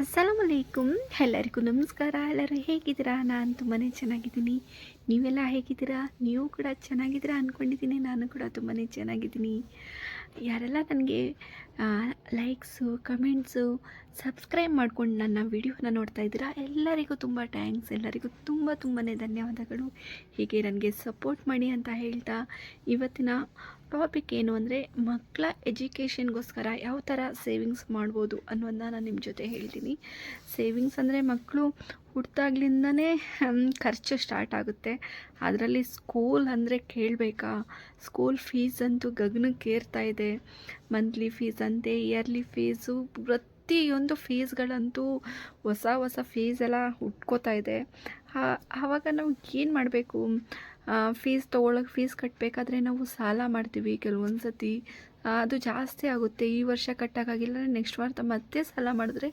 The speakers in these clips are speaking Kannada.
ಅಸ್ಸಲಾಮಲೈಕುಮ್ ಎಲ್ಲರಿಗೂ ನಮಸ್ಕಾರ. ಎಲ್ಲರೂ ಹೇಗಿದ್ದೀರಾ? ನಾನು ತುಂಬಾ ಚೆನ್ನಾಗಿದ್ದೀನಿ. ನೀವೆಲ್ಲ ಹೇಗಿದ್ದೀರಾ? ನೀವು ಕೂಡ ಚೆನ್ನಾಗಿದ್ದೀರಾ ಅಂದ್ಕೊಂಡಿದ್ದೀನಿ ನಾನು ಕೂಡ ತುಂಬಾ ಚೆನ್ನಾಗಿದ್ದೀನಿ. ಯಾರೆಲ್ಲ ನನಗೆ ಲೈಕ್ಸು ಕಮೆಂಟ್ಸು ಸಬ್ಸ್ಕ್ರೈಬ್ ಮಾಡ್ಕೊಂಡು ನನ್ನ ವಿಡಿಯೋನ ನೋಡ್ತಾ ಇದ್ದೀರಾ? ಎಲ್ಲರಿಗೂ ತುಂಬ ಥ್ಯಾಂಕ್ಸ್ ಎಲ್ಲರಿಗೂ ತುಂಬ ತುಂಬಾ ಧನ್ಯವಾದಗಳು. ಹೀಗೆ ನನಗೆ ಸಪೋರ್ಟ್ ಮಾಡಿ ಅಂತ ಹೇಳ್ತಾ ಇವತ್ತಿನ ಟಾಪಿಕ್ ಏನು ಅಂದರೆ ಮಕ್ಕಳ ಎಜುಕೇಷನ್ಗೋಸ್ಕರ ಯಾವ ಥರ ಸೇವಿಂಗ್ಸ್ ಮಾಡ್ಬೋದು ಅನ್ನೋದನ್ನ ನಾನು ನಿಮ್ಮ ಜೊತೆ ಹೇಳ್ತೀನಿ. ಸೇವಿಂಗ್ಸ್ ಅಂದರೆ ಮಕ್ಕಳು ಹುಟ್ಟಾಗ್ಲಿಂದನೇ ಖರ್ಚು ಸ್ಟಾರ್ಟ್ ಆಗುತ್ತೆ. ಅದರಲ್ಲಿ ಸ್ಕೂಲ್ ಅಂದರೆ ಕೇಳಬೇಕಾ? ಸ್ಕೂಲ್ ಫೀಸ್ ಅಂತೂ ಗಗನಕ್ಕೆ ಏರ್ತಾ ಇದೆ. ಮಂತ್ಲಿ ಫೀಸ್ ಅಂತೆ ಇಯರ್ಲಿ ಫೀಸು ಪ್ರತಿಯೊಂದು ಫೀಸ್ಗಳಂತೂ ಹೊಸ ಹೊಸ ಫೀಸ್ ಎಲ್ಲ ಹುಟ್ಕೋತಾ ಇದೆ. ಆವಾಗ ನಾವು ಏನು ಮಾಡಬೇಕು? ಫೀಸ್ ತೊಗೊಳಕ್ಕೆ ಫೀಸ್ ಕಟ್ಟಬೇಕಾದ್ರೆ ನಾವು ಸಾಲ ಮಾಡ್ತೀವಿ ಕೆಲವೊಂದು ಸತಿ ಅದು ಜಾಸ್ತಿ ಆಗುತ್ತೆ. ಈ ವರ್ಷ ಕಟ್ಟೋಕ್ಕಾಗಿಲ್ಲ ನೆಕ್ಸ್ಟ್ ವರ್ಷ ಮತ್ತೆ ಸಾಲ ಮಾಡಿದ್ರೆ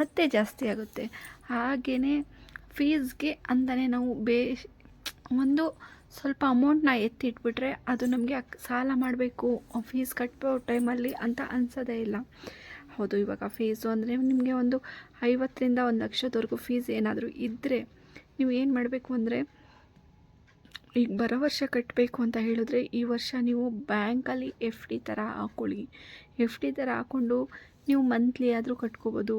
ಮತ್ತೆ ಜಾಸ್ತಿ ಆಗುತ್ತೆ. ಹಾಗೆಯೇ ಫೀಸ್ಗೆ ಅಂತಲೇ ನಾವು ಬೇ ಒಂದು ಸ್ವಲ್ಪ ಅಮೌಂಟ್ನ ಎತ್ತಿಟ್ಬಿಟ್ರೆ ಅದು ನಮಗೆ ಸಾಲ ಮಾಡಬೇಕು. ಫೀಸ್ ಕಟ್ಟೋ ಟೈಮಲ್ಲಿ ಅಂತ ಅನ್ಸೋದೇ ಇಲ್ಲ. ಹೌದು, ಇವಾಗ ಫೀಸು ಅಂದರೆ ನಿಮಗೆ ಒಂದು ಐವತ್ತರಿಂದ ಒಂದು ಲಕ್ಷದವರೆಗೂ ಫೀಸ್ ಏನಾದರೂ ಇದ್ದರೆ ನೀವು ಏನು ಮಾಡಬೇಕು ಅಂದರೆ ಈಗ ಬರೋ ವರ್ಷ ಕಟ್ಟಬೇಕು ಅಂತ ಹೇಳಿದ್ರೆ ಈ ವರ್ಷ ನೀವು ಬ್ಯಾಂಕಲ್ಲಿ ಎಫ್ ಡಿ ಥರ ಹಾಕ್ಕೊಳ್ಳಿ ಎಫ್ ಡಿ ಥರ ಹಾಕ್ಕೊಂಡು ನೀವು ಮಂತ್ಲಿ ಆದರೂ ಕಟ್ಕೋಬೋದು.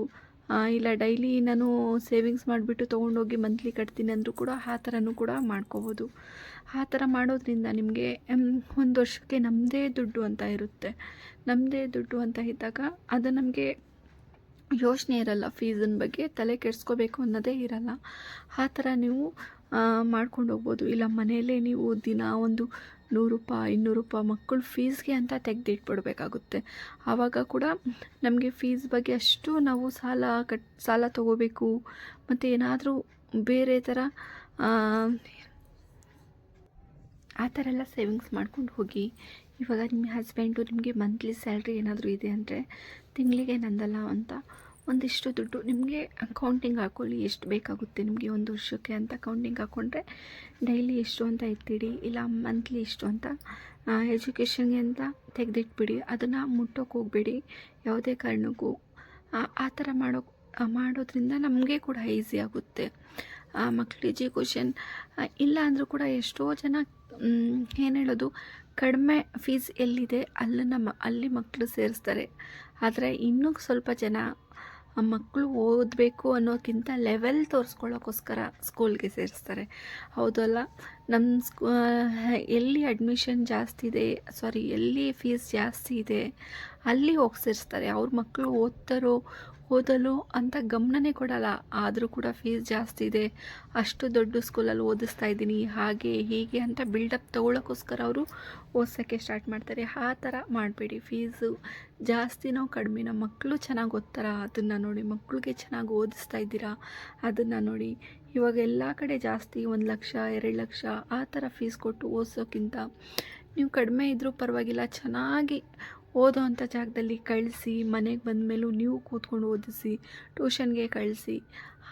ಇಲ್ಲ ಡೈಲಿ ನಾನು ಸೇವಿಂಗ್ಸ್ ಮಾಡಿಬಿಟ್ಟು ತೊಗೊಂಡೋಗಿ ಮಂತ್ಲಿ ಕಟ್ತೀನಿ ಅಂದರೂ ಕೂಡ ಆ ಥರನೂ ಕೂಡ ಮಾಡ್ಕೋಬೋದು. ಆ ಥರ ಮಾಡೋದ್ರಿಂದ ನಿಮಗೆ ಒಂದು ವರ್ಷಕ್ಕೆ ನಮ್ಮದೇ ದುಡ್ಡು ಅಂತ ಇರುತ್ತೆ. ನಮ್ಮದೇ ದುಡ್ಡು ಅಂತ ಇದ್ದಾಗ ಅದು ನಮಗೆ ಯೋಚನೆ ಇರಲ್ಲ ಫೀಸಿನ ಬಗ್ಗೆ ತಲೆ ಕೆಡಿಸ್ಕೋಬೇಕು ಅನ್ನೋದೇ ಇರಲ್ಲ. ಆ ಥರ ನೀವು ಮಾಡ್ಕೊಂಡು ಹೋಗ್ಬೋದು ಇಲ್ಲ, ಮನೆಯಲ್ಲೇ ನೀವು ದಿನ ಒಂದು ನೂರು ರೂಪಾಯಿ, ಇನ್ನೂರು ರೂಪಾಯಿ ಮಕ್ಕಳು ಫೀಸ್ಗೆ ಅಂತ ತೆಗೆದಿಟ್ಬಿಡ್ಬೇಕಾಗುತ್ತೆ. ಆವಾಗ ಕೂಡ ನಮಗೆ ಫೀಸ್ ಬಗ್ಗೆ ಅಷ್ಟು ನಾವು ಸಾಲ ಕಟ್, ಸಾಲ ತೊಗೋಬೇಕು. ಮತ್ತು ಏನಾದರೂ ಬೇರೆ ಥರ ಆ ಥರ ಎಲ್ಲ ಸೇವಿಂಗ್ಸ್ ಮಾಡ್ಕೊಂಡು ಹೋಗಿ. ಇವಾಗ ನಿಮ್ಮ ಹಸ್ಬೆಂಡು ನಿಮಗೆ ಮಂತ್ಲಿ ಸ್ಯಾಲ್ರಿ ಏನಾದರೂ ಇದೆ ಅಂದರೆ ತಿಂಗಳಿಗೆ ನಂದಲ್ಲ ಅಂತ ಒಂದಿಷ್ಟು ದುಡ್ಡು. ನಿಮಗೆ ಅಕೌಂಟಿಂಗ್ ಹಾಕೊಳ್ಳಿ. ಎಷ್ಟು ಬೇಕಾಗುತ್ತೆ ನಿಮಗೆ ಒಂದು ವರ್ಷಕ್ಕೆ ಅಂತ ಅಕೌಂಟಿಂಗ್ ಹಾಕ್ಕೊಂಡ್ರೆ ಡೈಲಿ ಎಷ್ಟು ಅಂತ ಎತ್ತಿಡಿ ಇಲ್ಲ ಮಂತ್ಲಿ ಎಷ್ಟು ಅಂತ ಎಜುಕೇಷನ್ಗೆ ಅಂತ ತೆಗೆದಿಟ್ಬಿಡಿ. ಅದನ್ನು ಮುಟ್ಟೋಕೆ ಹೋಗಬೇಡಿ. ಯಾವುದೇ ಕಾರಣಕ್ಕೂ. ಆ ಥರ ಮಾಡೋ ಮಾಡೋದ್ರಿಂದ ನಮಗೆ ಕೂಡ ಈಸಿ ಆಗುತ್ತೆ. ಮಕ್ಕಳ ಎಜುಕೇಷನ್ ಇಲ್ಲ ಅಂದರೂ ಕೂಡ ಎಷ್ಟೋ ಜನ ಏನು ಹೇಳೋದು, ಕಡಿಮೆ ಫೀಸ್ ಎಲ್ಲಿದೆ ಅಲ್ಲನ್ನು ಮ, ಅಲ್ಲಿ ಮಕ್ಕಳು ಸೇರಿಸ್ತಾರೆ. ಆದರೆ ಇನ್ನೂ ಸ್ವಲ್ಪ ಜನ ಮಕ್ಕಳು ಓದಬೇಕು ಅನ್ನೋಕ್ಕಿಂತ ಲೆವೆಲ್ ತೋರಿಸ್ಕೊಳ್ಳೋಕ್ಕೋಸ್ಕರ ಸ್ಕೂಲ್ಗೆ ಸೇರಿಸ್ತಾರೆ. ಹೌದಲ್ಲ? ನಮ್ಮ ಸ್ಕೂ ಎಲ್ಲಿ ಅಡ್ಮಿಷನ್ ಜಾಸ್ತಿ ಇದೆ ಸಾರಿ ಎಲ್ಲಿ ಫೀಸ್ ಜಾಸ್ತಿ ಇದೆ, ಅಲ್ಲಿ ಹೋಗಿ ಸೇರಿಸ್ತಾರೆ. ಅವ್ರ ಮಕ್ಕಳು ಓದ್ತಾರೋ ಓದಲು ಅಂತ ಗಮನನೇ ಕೊಡಲ್ಲ. ಆದರೂ ಕೂಡ ಫೀಸ್ ಜಾಸ್ತಿ ಇದೆ. ಅಷ್ಟು ದೊಡ್ಡ ಸ್ಕೂಲಲ್ಲಿ ಓದಿಸ್ತಾ ಇದ್ದೀನಿ. ಹಾಗೆ, ಹೀಗೆ ಅಂತ ಬಿಲ್ಡಪ್ ತೊಗೊಳಕ್ಕೋಸ್ಕರ ಅವರು ಓದ್ಸೋಕ್ಕೆ ಸ್ಟಾರ್ಟ್ ಮಾಡ್ತಾರೆ. ಆ ಥರ ಮಾಡಬೇಡಿ. ಫೀಸು ಜಾಸ್ತಿನೋ ಕಡಿಮೆನೋ ಮಕ್ಕಳು ಚೆನ್ನಾಗಿ ಓದ್ತಾರ? ಅದನ್ನು ನೋಡಿ. ಮಕ್ಕಳಿಗೆ ಚೆನ್ನಾಗಿ ಓದಿಸ್ತಾ ಇದ್ದೀರಾ? ಅದನ್ನು ನೋಡಿ. ಇವಾಗ ಎಲ್ಲ ಕಡೆ ಜಾಸ್ತಿ ಒಂದು ಲಕ್ಷ, ಎರಡು ಲಕ್ಷ ಆ ಥರ ಫೀಸ್ ಕೊಟ್ಟು ಓದಿಸೋಕ್ಕಿಂತ ನೀವು ಕಡಿಮೆ ಇದ್ದರೂ ಪರವಾಗಿಲ್ಲ. ಚೆನ್ನಾಗಿ ಓದೋ ಅಂಥ ಜಾಗದಲ್ಲಿ ಕಳಿಸಿ, ಮನೆಗೆ ಬಂದ ಮೇಲೂ ನೀವು ಕೂತ್ಕೊಂಡು ಓದಿಸಿ, ಟ್ಯೂಷನ್ಗೆ ಕಳಿಸಿ,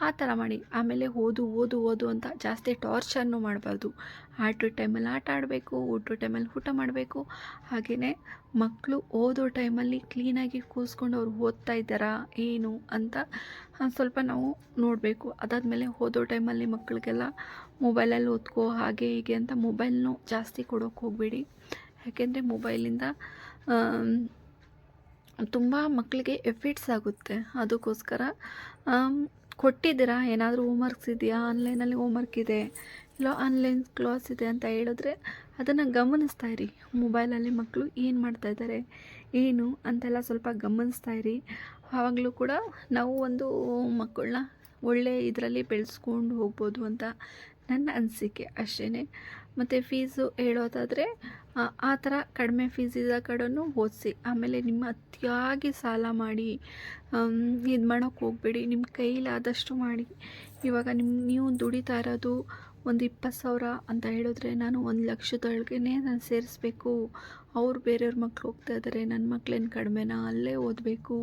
ಆ ಥರ ಮಾಡಿ. ಆಮೇಲೆ ಓದು ಓದು ಓದು ಅಂತ ಜಾಸ್ತಿ ಟಾರ್ಚರ್ನು ಮಾಡಬಾರ್ದು. ಆಟದ ಟೈಮಲ್ಲಿ ಆಟ ಆಡಬೇಕು, ಊಟದ ಟೈಮಲ್ಲಿ ಊಟ ಮಾಡಬೇಕು. ಹಾಗೆಯೇ ಮಕ್ಕಳು ಓದೋ ಟೈಮಲ್ಲಿ ಕ್ಲೀನಾಗಿ ಕೂಸ್ಕೊಂಡು ಅವ್ರು ಓದ್ತಾ ಇದ್ದಾರಾ, ಏನು ಅಂತ ಸ್ವಲ್ಪ ನಾವು ನೋಡಬೇಕು. ಅದಾದಮೇಲೆ ಓದೋ ಟೈಮಲ್ಲಿ ಮಕ್ಕಳಿಗೆಲ್ಲ ಮೊಬೈಲಲ್ಲಿ ಓದ್ಕೋ, ಹಾಗೆ ಹೀಗೆ ಅಂತ ಮೊಬೈಲ್ನೂ ಜಾಸ್ತಿ ಕೊಡೋಕೆ ಹೋಗಬೇಡಿ. ಯಾಕೆಂದರೆ ಮೊಬೈಲಿಂದ ತುಂಬ ಮಕ್ಕಳಿಗೆ ಎಫೆಕ್ಟ್ಸ್ ಆಗುತ್ತೆ. ಅದಕ್ಕೋಸ್ಕರ ಕೊಟ್ಟಿದ್ದೀರಾ? ಏನಾದರೂ ಹೋಮ್ವರ್ಕ್ಸ್ ಇದೆಯಾ? ಆನ್ಲೈನಲ್ಲಿ ಹೋಮ್ವರ್ಕ್ ಇದೆ. ಇಲ್ಲ ಆನ್ಲೈನ್ ಕ್ಲಾಸ್ ಇದೆ ಅಂತ ಹೇಳಿದ್ರೆ ಅದನ್ನು ಗಮನಿಸ್ತಾ ಇರಿ. ಮೊಬೈಲಲ್ಲಿ ಮಕ್ಕಳು ಏನು ಮಾಡ್ತಾಯಿದ್ದಾರೆ ಏನು ಅಂತೆಲ್ಲ ಸ್ವಲ್ಪ ಗಮನಿಸ್ತಾ ಇರಿ. ಆವಾಗಲೂ ಕೂಡ ನಾವು ಒಂದು ಮಕ್ಕಳನ್ನ ಒಳ್ಳೆ ಇದರಲ್ಲಿ ಬೆಳೆಸ್ಕೊಂಡು ಹೋಗ್ಬೋದು ಅಂತ ನನ್ನ ಅನಿಸಿಕೆ ಅಷ್ಟೇ ಮತ್ತು ಫೀಸು ಹೇಳೋದಾದರೆ, ಆ ಥರ ಕಡಿಮೆ ಫೀಸ್ ಕಡೆನೂ ಓದಿಸಿ, ಆಮೇಲೆ ನಿಮ್ಮ ಅತಿಯಾಗಿ ಸಾಲ ಮಾಡಿ ಇದು ಮಾಡೋಕ್ಕೆ ಹೋಗಬೇಡಿ. ನಿಮ್ಮ ಕೈಲಾದಷ್ಟು ಮಾಡಿ. ಇವಾಗ ನಿಮ್ಮ ನೀವು ದುಡಿತಾ ಇರೋದು ಒಂದು ಇಪ್ಪತ್ತು ಸಾವಿರ ಅಂತ ಹೇಳಿದ್ರೆ ನಾನು ಒಂದು ಲಕ್ಷದೊಳಗೇ ನಾನು ಸೇರಿಸ್ಬೇಕು. ಅವ್ರು ಬೇರೆಯವ್ರ ಮಕ್ಳು ಹೋಗ್ತಾ ಇದ್ದಾರೆ ನನ್ನ ಮಕ್ಳೇನು ಕಡಿಮೆನಾ? ಅಲ್ಲೇ ಓದಬೇಕು.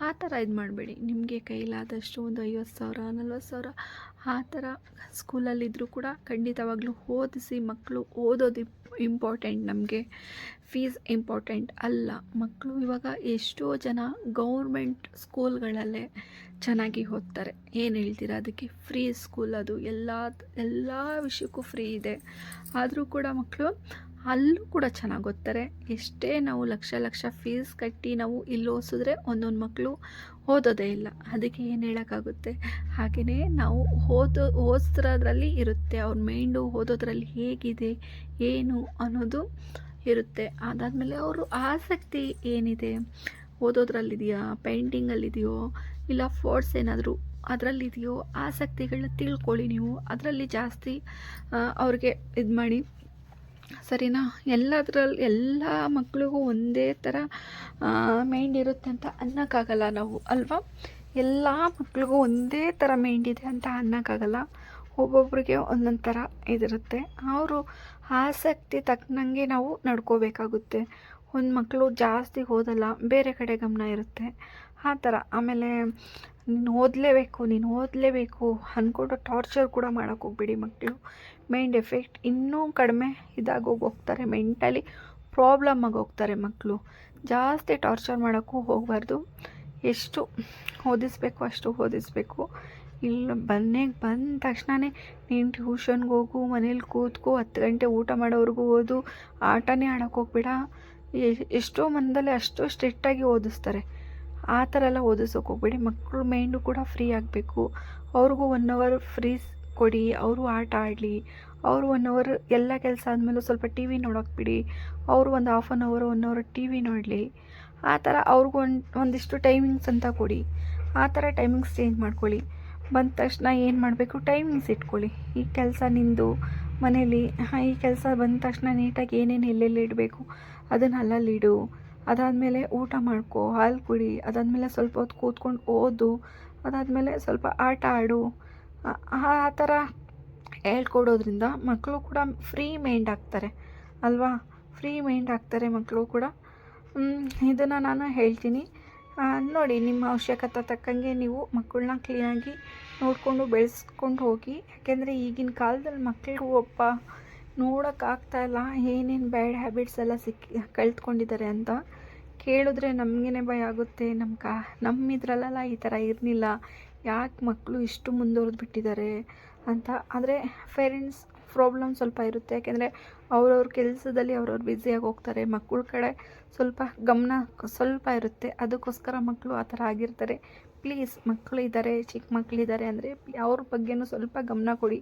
ಆ ಥರ ಇದು ಮಾಡಬೇಡಿ. ನಿಮಗೆ ಕೈಲಾದಷ್ಟು ಒಂದು ಐವತ್ತು ಸಾವಿರ, ನಲ್ವತ್ತು ಸಾವಿರ ಆ ಥರ ಸ್ಕೂಲಲ್ಲಿದ್ದರೂ ಕೂಡ ಖಂಡಿತವಾಗ್ಲೂ ಓದಿಸಿ ಮಕ್ಕಳು ಓದೋದು ಇಂಪಾರ್ಟೆಂಟ್ ನಮಗೆ ಫೀಸ್ ಇಂಪಾರ್ಟೆಂಟ್ ಅಲ್ಲ. ಮಕ್ಕಳು ಇವಾಗ ಎಷ್ಟೋ ಜನ ಗೌರ್ಮೆಂಟ್ ಸ್ಕೂಲ್ಗಳಲ್ಲೇ ಚೆನ್ನಾಗಿ ಓದ್ತಾರೆ. ಏನು ಹೇಳ್ತೀರಾ? ಅದಕ್ಕೆ ಫ್ರೀ ಸ್ಕೂಲ್ ಅದು. ಎಲ್ಲ ಎಲ್ಲ ವಿಷಯಕ್ಕೂ ಫ್ರೀ ಇದೆ. ಆದರೂ ಕೂಡ ಮಕ್ಕಳು ಅಲ್ಲೂ ಕೂಡ ಚೆನ್ನಾಗಿ ಓದ್ತಾರೆ ಎಷ್ಟೇ ನಾವು ಲಕ್ಷ ಲಕ್ಷ ಫೀಸ್ ಕಟ್ಟಿ ನಾವು ಇಲ್ಲಿ ಓದಿಸಿದ್ರೆ ಒಂದೊಂದು ಮಕ್ಕಳು ಓದೋದೇ ಇಲ್ಲ. ಅದಕ್ಕೆ ಏನು ಹೇಳೋಕ್ಕಾಗುತ್ತೆ? ಹಾಗೆಯೇ ನಾವು ಓದೋ, ಓದಿಸೋದ್ರಲ್ಲಿ ಇರುತ್ತೆ. ಅವ್ರ ಮೈಂಡು ಓದೋದ್ರಲ್ಲಿ ಹೇಗಿದೆ, ಏನು ಅನ್ನೋದು ಇರುತ್ತೆ. ಅದಾದಮೇಲೆ ಅವರು ಆಸಕ್ತಿ ಏನಿದೆ? ಓದೋದ್ರಲ್ಲಿದೆಯಾ? ಪೇಂಟಿಂಗಲ್ಲಿದೆಯೋ ಇಲ್ಲ ಫೋರ್ಟ್ಸ್ ಏನಾದರೂ ಅದರಲ್ಲಿದೆಯೋ? ಆಸಕ್ತಿಗಳನ್ನ ತಿಳ್ಕೊಳ್ಳಿ ನೀವು. ಅದರಲ್ಲಿ ಜಾಸ್ತಿ ಅವ್ರಿಗೆ ಇದು ಮಾಡಿ ಸರಿನಾ? ಎಲ್ಲದರಲ್ಲಿ ಎಲ್ಲ ಮಕ್ಕಳಿಗೂ ಒಂದೇ ಥರ ಮೈಂಡ್ ಇರುತ್ತೆ ಅಂತ ಅನ್ನೋಕ್ಕಾಗಲ್ಲ ನಾವು, ಅಲ್ವಾ? ಎಲ್ಲ ಮಕ್ಳಿಗೂ ಒಂದೇ ಥರ ಮೈಂಡ್ ಇದೆ ಅಂತ ಅನ್ನೋಕ್ಕಾಗಲ್ಲ. ಒಬ್ಬೊಬ್ರಿಗೆ ಒಂದೊಂದು ಥರ ಇದಿರುತ್ತೆ. ಅವರು ಆಸಕ್ತಿ ತಕ್ಕನಂಗೆ ನಾವು ನಡ್ಕೋಬೇಕಾಗುತ್ತೆ. ಒಂದು ಮಕ್ಕಳು ಜಾಸ್ತಿ ಓದಲ್ಲ, ಬೇರೆ ಕಡೆ ಗಮನ ಇರುತ್ತೆ. ಆ ಥರ. ಆಮೇಲೆ, ನೀನು ಓದಲೇಬೇಕು ನೀನು ಓದಲೇಬೇಕು ಅಂದ್ಕೊಂಡು ಟಾರ್ಚರ್ ಕೂಡ ಹೋಗ್ಬೇಡಿ ಮಕ್ಕಳು ಮೈಂಡ್ ಎಫೆಕ್ಟ್ ಇನ್ನೂ ಕಡಿಮೆ ಇದಾಗೋಗಿ ಹೋಗ್ತಾರೆ. ಮೆಂಟಲಿ ಪ್ರಾಬ್ಲಮ್ ಆಗಿ ಹೋಗ್ತಾರೆ ಮಕ್ಕಳು ಜಾಸ್ತಿ ಟಾರ್ಚರ್ ಮಾಡೋಕ್ಕೂ ಹೋಗಬಾರ್ದು. ಎಷ್ಟು ಓದಿಸ್ಬೇಕು, ಅಷ್ಟು ಓದಿಸ್ಬೇಕು. ಇಲ್ಲ, ಬನ್ನೇ, ಬಂದ ತಕ್ಷಣವೇ ನೀನು ಟ್ಯೂಷನ್ಗೆ ಹೋಗು, ಮನೇಲಿ ಕೂತ್ಕೋ, ಹತ್ತು ಗಂಟೆ ಊಟ ಮಾಡೋವರೆಗೂ ಓದು, ಆಟನೇ ಆಡೋಕ್ಕೆ ಹೋಗ್ಬೇಡ. ಎಷ್ಟೋ ಮನದಲ್ಲಿ ಅಷ್ಟು ಸ್ಟ್ರಿಕ್ಟಾಗಿ ಓದಿಸ್ತಾರೆ. ಆ ಥರ ಎಲ್ಲ ಓದಿಸೋಕೆ ಹೋಗ್ಬೇಡಿ. ಮಕ್ಕಳು ಮೈಂಡು ಕೂಡ ಫ್ರೀ ಆಗಬೇಕು. ಅವ್ರಿಗೂ ಒನ್ ಅವರ್ ಫ್ರೀ ಕೊಡಿ. ಅವರು ಆಟ ಆಡಲಿ. ಅವರು ಒನ್ ಅವರ್ ಎಲ್ಲ ಕೆಲಸ ಆದಮೇಲೂ ಸ್ವಲ್ಪ ಟಿ ವಿ ನೋಡೋಕೆ ಬಿಡಿ. ಅವರು ಒಂದು half an hour one hour T V ನೋಡಲಿ. ಆ ಥರ ಅವ್ರಿಗೂ ಒಂದು, ಒಂದಿಷ್ಟು ಟೈಮಿಂಗ್ಸ್ ಅಂತ ಕೊಡಿ. ಆ ಥರ ಟೈಮಿಂಗ್ಸ್ ಚೇಂಜ್ ಮಾಡ್ಕೊಳ್ಳಿ. ಬಂದ ತಕ್ಷಣ ಏನು ಮಾಡಬೇಕು? ಟೈಮಿಂಗ್ಸ್ ಇಟ್ಕೊಳ್ಳಿ. ಈ ಕೆಲಸ ನಿಂದು ಮನೇಲಿ ಈ ಕೆಲಸ ಬಂದ ತಕ್ಷಣ ನೀಟಾಗಿ ಏನೇನು ಎಲ್ಲೆಲ್ಲಿ ಇಡಬೇಕು? ಅದನ್ನು ಅಲ್ಲಲ್ಲಿಡು, ಅದಾದಮೇಲೆ ಊಟ ಮಾಡ್ಕೊ, ಹಾಲು ಕುಡಿ, ಅದಾದಮೇಲೆ ಸ್ವಲ್ಪ ಹೊತ್ತು ಕೂತ್ಕೊಂಡು ಓದು, ಅದಾದಮೇಲೆ ಸ್ವಲ್ಪ ಆಟ ಆಡು. ಆ ಥರ ಹೇಳ್ಕೊಡೋದ್ರಿಂದ ಮಕ್ಕಳು ಕೂಡ ಫ್ರೀ ಮೈಂಡ್ ಆಗ್ತಾರೆ, ಅಲ್ವಾ? ಫ್ರೀ ಮೈಂಡ್ ಆಗ್ತಾರೆ ಮಕ್ಕಳು ಕೂಡ. ಇದನ್ನು ನಾನು ಹೇಳ್ತೀನಿ. ನೋಡಿ, ನಿಮ್ಮ ಅವಶ್ಯಕತೆ ತಕ್ಕಂಗೆ ನೀವು ಮಕ್ಕಳನ್ನ ಕ್ಲೀನಾಗಿ ನೋಡಿಕೊಂಡು ಬೆಳೆಸ್ಕೊಂಡು ಹೋಗಿ, ಯಾಕೆಂದರೆ ಈಗಿನ ಕಾಲದಲ್ಲಿ ಮಕ್ಕಳಿಗೂ ಒಬ್ಬ ನೋಡೋಕ್ಕಾಗ್ತಾಯಿಲ್ಲ ಏನೇನು ಬ್ಯಾಡ್ ಹ್ಯಾಬಿಟ್ಸ್ ಎಲ್ಲ ಸಿಕ್ಕಿ ಕಲ್ತ್ಕೊಂಡಿದ್ದಾರೆ ಅಂತ ಕೇಳಿದ್ರೆ ನಮಗೇ ಭಯ ಆಗುತ್ತೆ. ನಮ್ಮ ಕಾ ನಮ್ಮ ಇದರಲ್ಲೆಲ್ಲ ಈ ಥರ ಇರಲಿಲ್ಲ. ಯಾಕೆ ಮಕ್ಕಳು ಇಷ್ಟು ಮುಂದುವರೆದು ಬಿಟ್ಟಿದ್ದಾರೆ ಅಂತ. ಆದರೆ ಪೇರೆಂಟ್ಸ್ ಪ್ರಾಬ್ಲಮ್ ಸ್ವಲ್ಪ ಇರುತ್ತೆ. ಯಾಕೆಂದರೆ ಅವ್ರವ್ರ ಕೆಲಸದಲ್ಲಿ ಅವ್ರವ್ರು ಬ್ಯುಸಿಯಾಗಿ ಹೋಗ್ತಾರೆ. ಮಕ್ಕಳ ಕಡೆ ಸ್ವಲ್ಪ ಗಮನ ಸ್ವಲ್ಪ ಇರುತ್ತೆ. ಅದಕ್ಕೋಸ್ಕರ ಮಕ್ಕಳು ಆ ಥರ ಆಗಿರ್ತಾರೆ. ಪ್ಲೀಸ್ ಮಕ್ಕಳು ಇದ್ದಾರೆ ಚಿಕ್ಕ ಮಕ್ಕಳಿದ್ದಾರೆ ಅಂದರೆ ಅವ್ರ ಬಗ್ಗೆನೂ ಸ್ವಲ್ಪ ಗಮನ ಕೊಡಿ.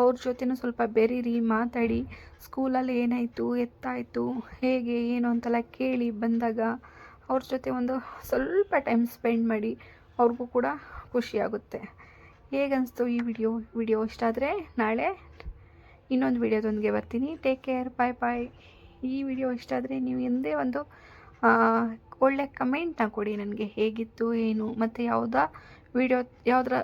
ಅವ್ರ ಜೊತೆನೂ ಸ್ವಲ್ಪ ಬೆರೀರಿ, ಮಾತಾಡಿ. ಸ್ಕೂಲಲ್ಲಿ ಏನಾಯಿತು, ಎತ್ತಾಯಿತು, ಹೇಗೆ, ಏನು ಅಂತೆಲ್ಲ ಕೇಳಿ ಬಂದಾಗ ಅವ್ರ ಜೊತೆ ಒಂದು ಸ್ವಲ್ಪ ಟೈಮ್ ಸ್ಪೆಂಡ್ ಮಾಡಿ ಅವ್ರಿಗೂ ಕೂಡ ಖುಷಿಯಾಗುತ್ತೆ ಹೇಗನ್ನಿಸ್ತು ಈ ವಿಡಿಯೋ? ವಿಡಿಯೋ ಇಷ್ಟ ಆದರೆ ನಾಳೆ ಇನ್ನೊಂದು ವಿಡಿಯೋದೊಂದಿಗೆ ಬರ್ತೀನಿ. ಟೇಕ್ ಕೇರ್ ಬಾಯ್ ಬಾಯ್ ಈ ವಿಡಿಯೋ ಇಷ್ಟ ಆದರೆ ನೀವು ಎಂದೇ ಒಂದು ಒಳ್ಳೆ ಕಮೆಂಟ್ನ ಕೊಡಿ ನನಗೆ ಹೇಗಿತ್ತು ಏನು ಮತ್ತು ಯಾವುದಾ ವೀಡಿಯೋ ಯಾವುದ್ರ